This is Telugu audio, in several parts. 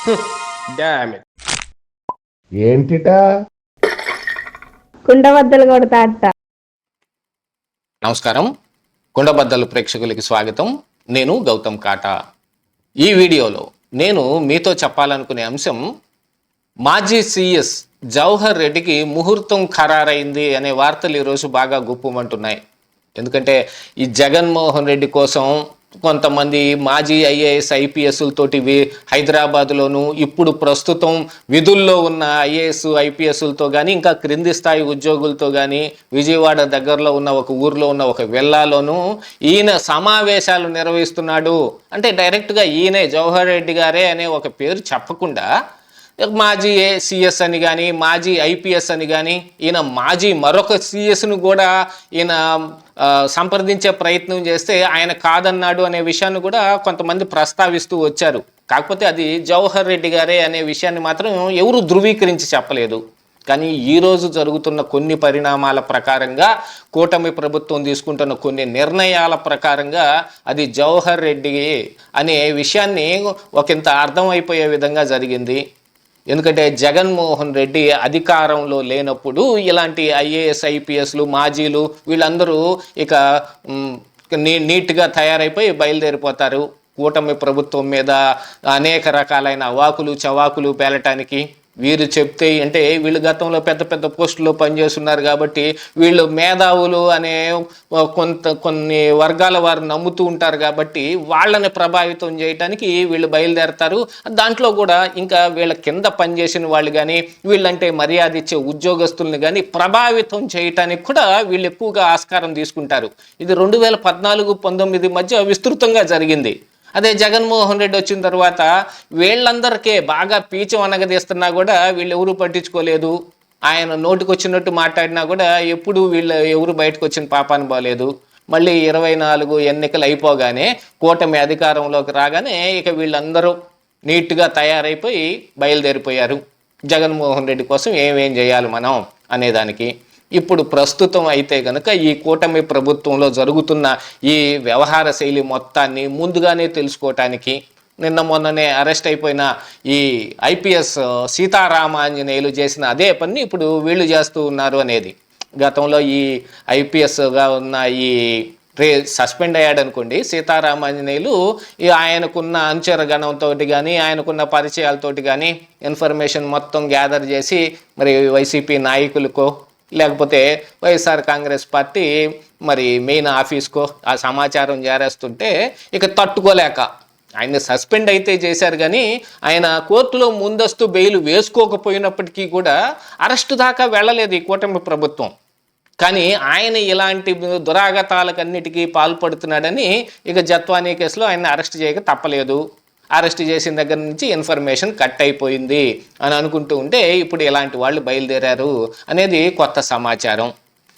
ఏంటిటా? కుండబద్దలు కొడతా అట్ట నమస్కారం. కుండబద్దలు ప్రేక్షకులకి స్వాగతం. నేను గౌతమ్ కాటా. ఈ వీడియోలో నేను మీతో చెప్పాలనుకునే అంశం మాజీ సీఎస్ జవహర్ రెడ్డికి ముహూర్తం ఖరారైంది అనే వార్తలు ఈరోజు బాగా గుప్పమంటున్నాయి. ఎందుకంటే ఈ జగన్మోహన్ రెడ్డి కోసం కొంతమంది మాజీ ఐఏఎస్ ఐపీఎస్లతోటి హైదరాబాద్లోను ఇప్పుడు ప్రస్తుతం విధుల్లో ఉన్న ఐఏఎస్ ఐపీఎస్లతో కానీ ఇంకా క్రింది స్థాయి ఉద్యోగులతో కానీ విజయవాడ దగ్గరలో ఉన్న ఒక ఊర్లో ఉన్న ఒక వెల్లాలోను ఈయన సమావేశాలు నిర్వహిస్తున్నాడు. అంటే డైరెక్ట్గా ఈయనే జవహర్ రెడ్డి గారే అనే ఒక పేరు చెప్పకుండా మాజీ సిఎస్ అని కానీ మాజీ ఐపీఎస్ అని కానీ ఈయన మాజీ మరొక సిఎస్ను కూడా ఈయన సంప్రదించే ప్రయత్నం చేస్తే ఆయన కాదన్నాడు అనే విషయాన్ని కూడా కొంతమంది ప్రస్తావిస్తూ వచ్చారు. కాకపోతే అది జవహర్ రెడ్డి గారే అనే విషయాన్ని మాత్రం ఎవరు ధృవీకరించి చెప్పలేదు. కానీ ఈరోజు జరుగుతున్న కొన్ని పరిణామాల ప్రకారంగా కూటమి ప్రభుత్వం తీసుకుంటున్న కొన్ని నిర్ణయాల ప్రకారంగా అది జవహర్ రెడ్డి అనే విషయాన్ని ఒకంత అర్థమైపోయే విధంగా జరిగింది. ఎందుకంటే జగన్మోహన్ రెడ్డి అధికారంలో లేనప్పుడు ఇలాంటి ఐఏఎస్ ఐపీఎస్లు మాజీలు వీళ్ళందరూ ఇక నీ నీట్గా తయారైపోయి బయలుదేరిపోతారు. కూటమి ప్రభుత్వం మీద అనేక రకాలైన అవాకులు చవాకులు పేలటానికి. వీరు చెప్తే అంటే వీళ్ళు గతంలో పెద్ద పెద్ద పోస్టుల్లో పనిచేస్తున్నారు కాబట్టి వీళ్ళు మేధావులు అనే కొంత కొన్ని వర్గాల వారు నమ్ముతూ ఉంటారు కాబట్టి వాళ్ళని ప్రభావితం చేయడానికి వీళ్ళు బయలుదేరతారు. దాంట్లో కూడా ఇంకా వీళ్ళ కింద పనిచేసిన వాళ్ళు కానీ వీళ్ళంటే మర్యాద ఇచ్చే ఉద్యోగస్తుల్ని కానీ ప్రభావితం చేయటానికి కూడా వీళ్ళు ఎక్కువగా ఆస్కారం తీసుకుంటారు. ఇది రెండు వేల పద్నాలుగు పంతొమ్మిది మధ్య విస్తృతంగా జరిగింది. అదే జగన్మోహన్ రెడ్డి వచ్చిన తర్వాత వీళ్ళందరికీ బాగా పీచం అనగదీస్తున్నా కూడా వీళ్ళు ఎవరు పట్టించుకోలేదు. ఆయన నోటికి వచ్చినట్టు మాట్లాడినా కూడా ఎప్పుడు వీళ్ళు ఎవరు బయటకు వచ్చిన పాపాన్ని బాలేదు. మళ్ళీ ఇరవై నాలుగు ఎన్నికలు అయిపోగానే కూటమి అధికారంలోకి రాగానే ఇక వీళ్ళందరూ నీట్గా తయారైపోయి బయలుదేరిపోయారు. జగన్మోహన్ రెడ్డి కోసం ఏమేం చేయాలి మనం అనేదానికి. ఇప్పుడు ప్రస్తుతం అయితే కనుక ఈ కూటమి ప్రభుత్వంలో జరుగుతున్న ఈ వ్యవహార శైలి మొత్తాన్ని ముందుగానే తెలుసుకోవటానికి నిన్న మొన్ననే అరెస్ట్ అయిపోయిన ఈ ఐపీఎస్ సీతారామాంజనేయులు చేసిన అదే పని ఇప్పుడు వీళ్ళు చేస్తూ ఉన్నారు అనేది. గతంలో ఈ ఐపీఎస్గా ఉన్న ఈ రే సస్పెండ్ అయ్యాడు అనుకోండి సీతారామాంజనేయులు ఆయనకున్న అంచర గణంతో కానీ ఆయనకున్న పరిచయాలతోటి కానీ ఇన్ఫర్మేషన్ మొత్తం గ్యాదర్ చేసి మరి వైసీపీ నాయకులకో లేకపోతే వైఎస్ఆర్ కాంగ్రెస్ పార్టీ మరి మెయిన్ ఆఫీస్కో ఆ సమాచారం చేరేస్తుంటే ఇక తట్టుకోలేక ఆయన సస్పెండ్ అయితే చేశారు కానీ ఆయన కోర్టులో ముందస్తు బెయిల్ వేసుకోకపోయినప్పటికీ కూడా అరెస్టు దాకా వెళ్ళలేదు ఈ కూటమి ప్రభుత్వం. కానీ ఆయన ఇలాంటి దురాగతాలకన్నిటికీ పాల్పడుతున్నాడని ఇక జత్వానీ కేసులో ఆయన అరెస్ట్ చేయక తప్పలేదు. అరెస్ట్ చేసిన దగ్గర నుంచి ఇన్ఫర్మేషన్ కట్ అయిపోయింది అని అనుకుంటూ ఉంటే ఇప్పుడు ఇలాంటి వాళ్ళు బయలుదేరారు అనేది కొత్త సమాచారం.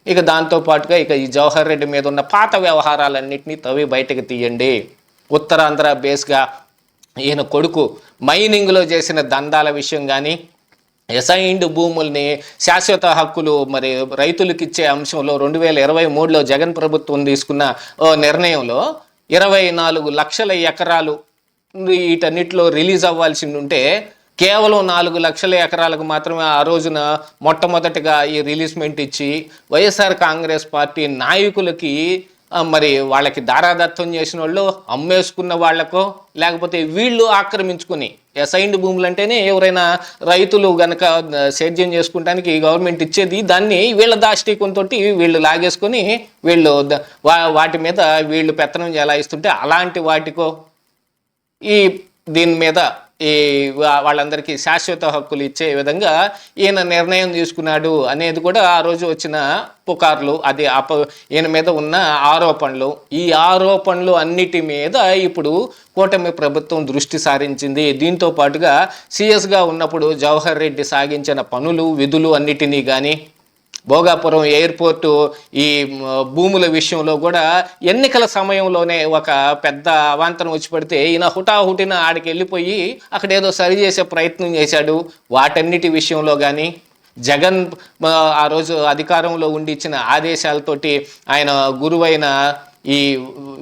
ఇక దాంతో పాటుగా ఇక ఈ జవహర్ రెడ్డి మీద ఉన్న పాత వ్యవహారాలన్నింటినీ తవ్వి బయటకు తీయండి. ఉత్తరాంధ్ర బేస్గా ఈయన కొడుకు మైనింగ్లో చేసిన దందాల విషయం కానీ ఎసైన్డ్ భూముల్ని శాశ్వత హక్కులు మరి రైతులకు ఇచ్చే అంశంలో రెండు వేల ఇరవై మూడులో జగన్ ప్రభుత్వం తీసుకున్న ఓ నిర్ణయంలో ఇరవై నాలుగు లక్షల ఎకరాలు వీటన్నిటిలో రిలీజ్ అవ్వాల్సి ఉంటే కేవలం నాలుగు లక్షల ఎకరాలకు మాత్రమే ఆ రోజున మొట్టమొదటిగా ఈ రిలీజ్మెంట్ ఇచ్చి వైఎస్ఆర్ కాంగ్రెస్ పార్టీ నాయకులకి మరి వాళ్ళకి దారాదత్తం చేసిన వాళ్ళు అమ్మేసుకున్న వాళ్ళకో లేకపోతే వీళ్ళు ఆక్రమించుకుని అసైన్డ్ భూములు అంటేనే ఎవరైనా రైతులు గనక సేద్యం చేసుకుంటానికి గవర్నమెంట్ ఇచ్చేది దాన్ని వీళ్ళ దాష్టీకంతో వీళ్ళు లాగేసుకొని వీళ్ళు వాటి మీద వీళ్ళు పెత్తనం ఎలా ఇస్తుంటే అలాంటి వాటికో ఈ దీని మీద ఈ వాళ్ళందరికీ శాశ్వత హక్కులు ఇచ్చే విధంగా ఈయన నిర్ణయం తీసుకున్నాడు అనేది కూడా ఆ రోజు వచ్చిన పుకార్లు. అది అప ఈయన మీద ఉన్న ఆరోపణలు. ఈ ఆరోపణలు అన్నిటి మీద ఇప్పుడు కూటమి ప్రభుత్వం దృష్టి సారించింది. దీంతో పాటుగా సీఎస్గా ఉన్నప్పుడు జవహర్ రెడ్డి సాగించిన పనులు విధులు అన్నిటినీ కానీ భోగాపురం ఎయిర్పోర్టు ఈ భూముల విషయంలో కూడా ఎన్నికల సమయంలోనే ఒక పెద్ద అవాంతరం వచ్చి పడితే ఈయన హుటాహుటిన ఆడికి వెళ్ళిపోయి అక్కడ ఏదో సరి చేసే ప్రయత్నం చేశాడు. వాటన్నిటి విషయంలో కానీ జగన్ ఆ, ఆ రోజు అధికారంలో ఉండి ఇచ్చిన ఆదేశాలతోటి ఆయన గురువైన ఈ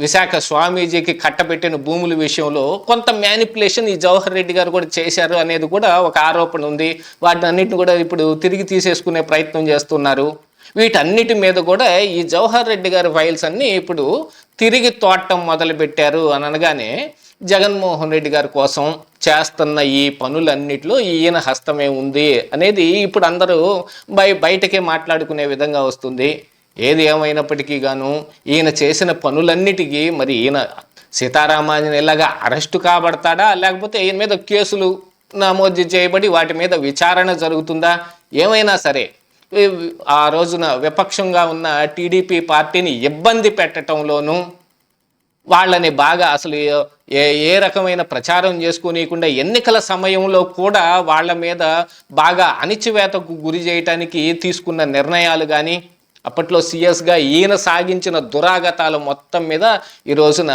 విశాఖ స్వామీజీకి కట్టబెట్టిన భూముల విషయంలో కొంత మ్యానిపులేషన్ ఈ జవహర్ రెడ్డి గారు కూడా చేశారు అనేది కూడా ఒక ఆరోపణ ఉంది. వాటిని అన్నింటిని కూడా ఇప్పుడు తిరిగి తీసేసుకునే ప్రయత్నం చేస్తున్నారు. వీటన్నిటి మీద కూడా ఈ జవహర్ రెడ్డి గారి ఫైల్స్ అన్నీ ఇప్పుడు తిరిగి తోటం మొదలుపెట్టారు అని అనగానే జగన్మోహన్ రెడ్డి గారి కోసం చేస్తున్న ఈ పనులన్నిటిలో ఈయన హస్తమే ఉంది అనేది ఇప్పుడు అందరూ బయ బయటకే మాట్లాడుకునే విధంగా వస్తుంది. ఏది ఏమైనప్పటికీ గాను ఈయన చేసిన పనులన్నిటికీ మరి ఈయన సీతారామాజన్ ఇలాగా అరెస్టు కాబడతాడా? లేకపోతే ఈయన మీద కేసులు నమోదు చేయబడి వాటి మీద విచారణ జరుగుతుందా? ఏమైనా సరే ఆ రోజున విపక్షంగా ఉన్న టీడీపీ పార్టీని ఇబ్బంది పెట్టడంలోనూ వాళ్ళని బాగా అసలు ఏ- ఏ ఏ రకమైన ప్రచారం చేసుకోనీయకుండా ఎన్నికల సమయంలో కూడా వాళ్ళ మీద బాగా అణిచివేతకు గురి చేయటానికి తీసుకున్న నిర్ణయాలు కానీ అప్పట్లో సీఎస్గా ఈయన సాగించిన దురాగతాలు మొత్తం మీద ఈ రోజున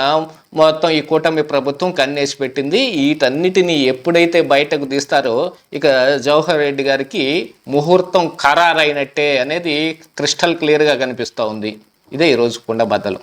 మొత్తం ఈ కూటమి ప్రభుత్వం కన్నేసి పెట్టింది. వీటన్నిటినీ ఎప్పుడైతే బయటకు తీస్తారో ఇక జవహర్ రెడ్డి గారికి ముహూర్తం ఖరారైనట్టే అనేది క్రిస్టల్ క్లియర్గా కనిపిస్తూ ఉంది. ఇదే ఈరోజు కుండబద్దలు